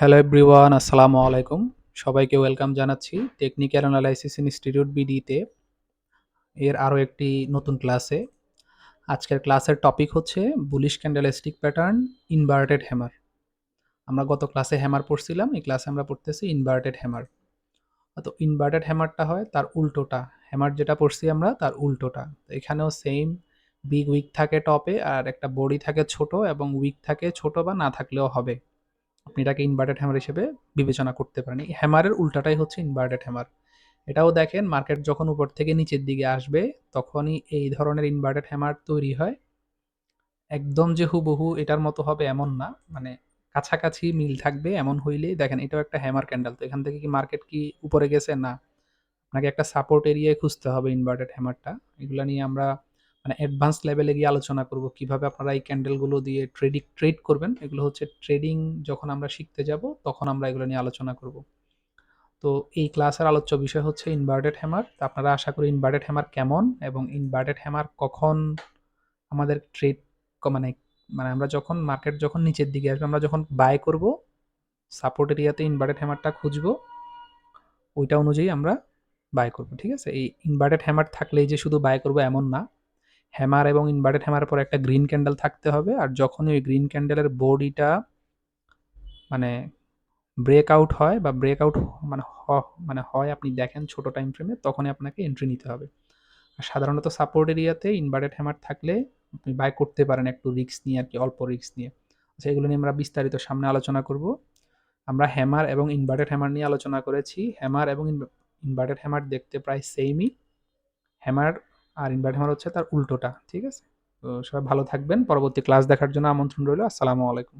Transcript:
Hello everyone আসসালামু আলাইকুম সবাইকে ওয়েলকাম জানাচ্ছি টেকনিক্যাল অ্যানালাইসিস ইনস্টিটিউট বিডিতে এর আরও একটি নতুন ক্লাসে আজকের ক্লাসের টপিক হচ্ছে bullish candlestick pattern inverted hammer আমরা গত ক্লাসে হ্যামার পড়ছিলাম, এই ক্লাসে আমরা পড়তেছি ইনভার্টেড হ্যামার তো ইনভার্টেড হ্যামারটা হয় তার উল্টোটা। হ্যামার যেটা পড়ছি আমরা, তার উল্টোটা। তো এখানেও সেম বিগ উইক থাকে টপে আর একটা বডি থাকে ছোট এবং উইক থাকে ছোট বা না থাকলেও হবে। আপনি এটাকে ইনভার্টেড হ্যামার হিসেবে বিবেচনা করতে পারেন। এই হ্যামারের উল্টাটাই হচ্ছে ইনভার্টেড হ্যামার এটাও দেখেন মার্কেট যখন উপর থেকে নিচের দিকে আসবে, তখনই এই ধরনের ইনভার্টেড হ্যামার তৈরি হয়। একদম যে হুবহু এটার মতো হবে এমন না মানে কাছাকাছি মিল থাকবে এমন হইলেই। দেখেন, এটাও একটা হ্যামার ক্যান্ডেল তো এখান থেকে কি মার্কেট কি উপরে গেছে? না। আপনাকে একটা সাপোর্ট এরিয়ায় খুঁজতে হবে ইনভার্টেড হ্যামারটা এগুলো নিয়ে আমরা মানে অ্যাডভান্স লেভেলে গিয়ে আলোচনা করব, কীভাবে আপনারা এই ক্যান্ডেলগুলো দিয়ে ট্রেডিং ট্রেড করবেন, এগুলো হচ্ছে ট্রেডিং যখন আমরা শিখতে যাব, তখন আমরা এগুলো নিয়ে আলোচনা করব। তো এই ক্লাসের আলোচ্য বিষয় হচ্ছে ইনভার্টেড হ্যামার তো আপনারা আশা করি ইনভার্টেড হ্যামার কেমন এবং ইনভার্টেড হ্যামার কখন আমাদের ট্রেড মানে মানে আমরা যখন মার্কেট যখন নিচের দিকে আসবে, আমরা যখন বাই করব সাপোর্ট এরিয়াতে ইনভার্টেড হ্যামারটা খুঁজবো, ওইটা অনুযায়ী আমরা বাই করব, ঠিক আছে? এই ইনভার্টেড হ্যামার থাকলেই যে শুধু বাই করব এমন না হ্যামার এবং ইনভার্টেড হ্যামার পর একটা গ্রিন ক্যান্ডেল থাকতে হবে। আর যখনই ওই গ্রিন ক্যান্ডেলের বডিটা মানে ব্রেকআউট হয় বা ব্রেকআউট মানে মানে হয়, আপনি দেখেন ছোট টাইম ফ্রেমে তখনই আপনাকে এন্ট্রি নিতে হবে। আর সাধারণত সাপোর্ট এরিয়াতে ইনভার্টেড হ্যামার থাকলে আপনি বাই করতে পারেন একটু রিক্স নিয়ে আর কি, অল্প রিক্স নিয়ে। আচ্ছা এগুলো নিয়ে আমরা বিস্তারিত সামনে আলোচনা করব। আমরা হ্যামার এবং ইনভার্টেড হ্যামার নিয়ে আলোচনা করেছি। হ্যামার এবং ইনভার্টেড হ্যামার দেখতে প্রায় সেমই হ্যামার আর ইনভার্ট হ্যামার হচ্ছে তার উল্টোটা, ঠিক আছে? তো সবাই ভালো থাকবেন। পরবর্তী ক্লাস দেখার জন্য আমন্ত্রণ রইল। আসসালামু আলাইকুম।